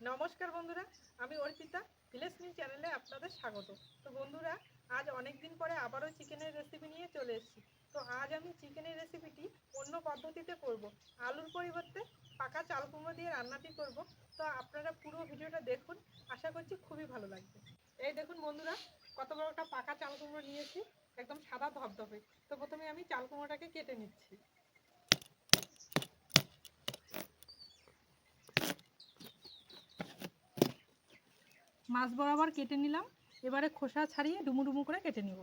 নমস্কার বন্ধুরা, আমি অর্পিতা ভিলেজ মিল চ্যানেলে আপনাদের স্বাগত। তো বন্ধুরা, আজ অনেক দিন পরে আবারও চিকেনের রেসিপি নিয়ে চলে এসেছি। তো আজ আমি চিকেনের রেসিপিটি অন্য পদ্ধতিতে করব। আলুর পরিবর্তে পাকা চাল কুমড়ো দিয়ে রান্নাটি করব। তো আপনারা পুরো ভিডিওটা দেখুন, আশা করছি খুবই ভালো লাগবে। এই দেখুন বন্ধুরা, কত বড় একটা পাকা চাল কুমড়ো নিয়েছি, একদম সাদা ধবধবে। তো প্রথমে আমি চাল কুমড়োটাকে কেটে নিচ্ছি। মাছ বরাবর কেটে নিলাম। এবারে খোসা ছাড়িয়ে ডুমু ডুমু করে কেটে নিব।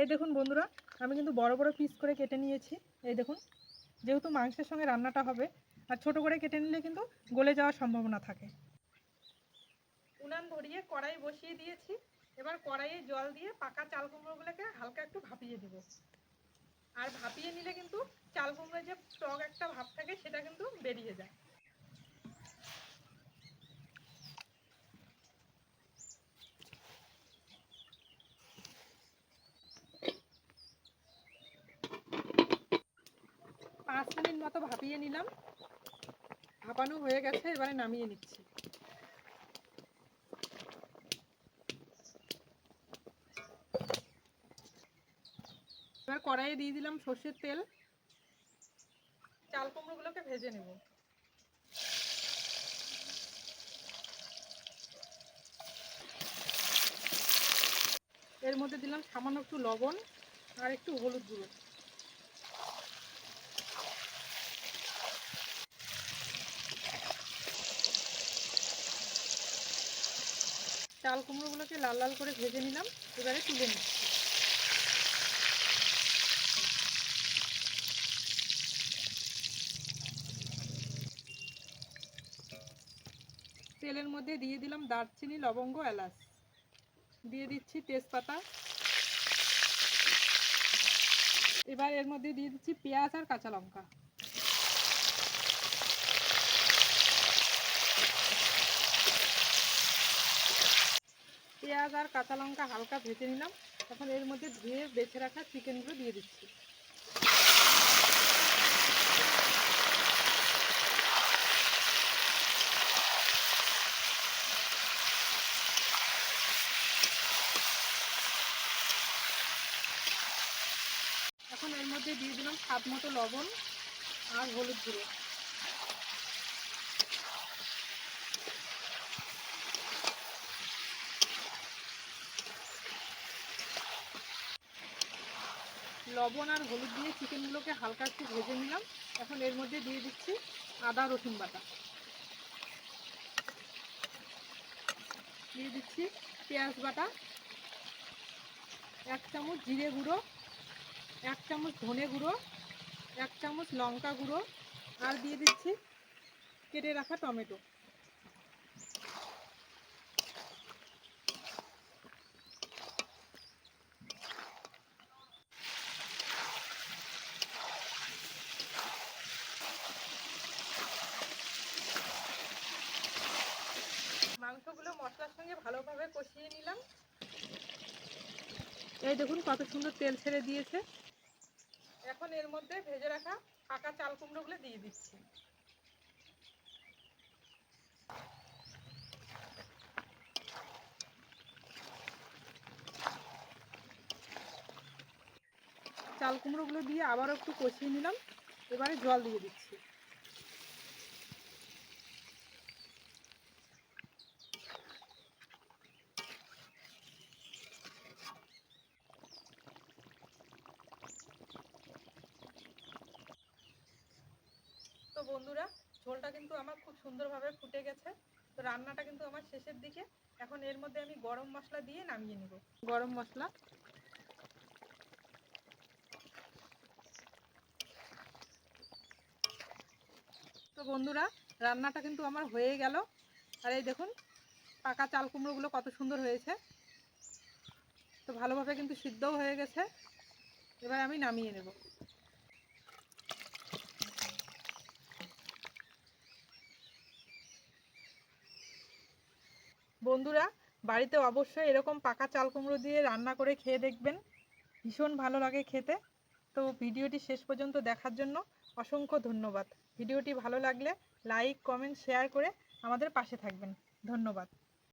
এই দেখুন বন্ধুরা, আমি কিন্তু বড় বড় পিস করে কেটে নিয়েছি। এই দেখুন, যেহেতু মাংসের সঙ্গে রান্নাটা হবে, আর ছোট করে কেটে নিলে কিন্তু গলে যাওয়ার সম্ভাবনা থাকে। উনান ধরিয়ে কড়াই বসিয়ে দিয়েছি। এবার কড়াইয়ে জল দিয়ে পাকা চাল কুমড়োগুলোকে হালকা একটু ভাপিয়ে দিব। আর ভাপিয়ে নিলে কিন্তু চাল কুমড়োর যে টক একটা ভাব থাকে, সেটা কিন্তু বেরিয়ে যায়। মতো ভাপিয়ে নিলাম। ভাপানো হয়ে গেছে, এবারে নামিয়ে নিচ্ছি। এবার কড়াইয়ে দিয়ে দিলাম সর্ষের তেল। চাল কুমড়োগুলোকে ভেজে নেব। এর মধ্যে দিলাম সামান্য একটু লবণ আর একটু হলুদ গুঁড়ো। চাল কুমড়োগুলোকে লাল লাল করে ভেজে নিলাম, এবারে তুলে নিচ্ছি। তেলের মধ্যে দিয়ে দিলাম দারচিনি, লবঙ্গ, এলাচ। দিয়ে দিচ্ছি তেজপাতা। এবার এর মধ্যে দিয়ে দিচ্ছি পেঁয়াজ আর কাঁচা লঙ্কা পেঁয়াজ আর কাঁচা লঙ্কা হালকা ভেজে নিলাম। এখন এর মধ্যে ধুয়ে বেছে রাখা চিকেনগুলো দিয়ে দিচ্ছি। এখন এর মধ্যে দিয়ে দিলাম স্বাদ মতো লবণ আর হলুদ গুঁড়ো। লবণ আর হলুদ দিয়ে চিকেনগুলোকে হালকা একটু ভেজে নিলাম। এখন এর মধ্যে দিয়ে দিচ্ছি আদা, রসুন বাটা। দিয়ে দিচ্ছি পেঁয়াজ বাটা, এক চামচ জিরে গুঁড়ো, এক চামচ ধনে গুঁড়ো, এক চামচ লঙ্কা গুঁড়ো, আর দিয়ে দিচ্ছি কেটে রাখা টমেটো মাংসগুলো মশলার সঙ্গে ভালোভাবে কষিয়ে নিলাম এই দেখুন কত সুন্দর তেল ছেড়ে দিয়েছে। এখন এর মধ্যে ভেজে রাখা পাকা চাল কুমড়োগুলো দিয়ে দিচ্ছি। চাল কুমড়োগুলো দিয়ে আবারও একটু কষিয়ে নিলাম। এবারে জল দিয়ে দিচ্ছি। তো বন্ধুরা, ঝোলটা কিন্তু আমার খুব সুন্দরভাবে ফুটে গেছে। তো রান্নাটা কিন্তু আমার শেষের দিকে। এখন এর মধ্যে আমি গরম মশলা দিয়ে নামিয়ে নিব। গরম মশলা। তো বন্ধুরা, রান্নাটা কিন্তু আমার হয়ে গেল। আর এই দেখুন, পাকা চাল কুমড়োগুলো কত সুন্দর হয়েছে। তো ভালোভাবে কিন্তু সিদ্ধও হয়ে গেছে। এবার আমি নামিয়ে নেব। বন্ধুরা, বাড়িতে অবশ্যই এরকম পাকা চাল কুমড়ো দিয়ে রান্না করে খেয়ে দেখবেন। ভীষণ ভালো লাগে খেতে। তো ভিডিওটি শেষ পর্যন্ত দেখার জন্য অসংখ্য ধন্যবাদ। ভিডিওটি ভালো লাগলে লাইক, কমেন্ট, শেয়ার করে আমাদের পাশে থাকবেন। ধন্যবাদ।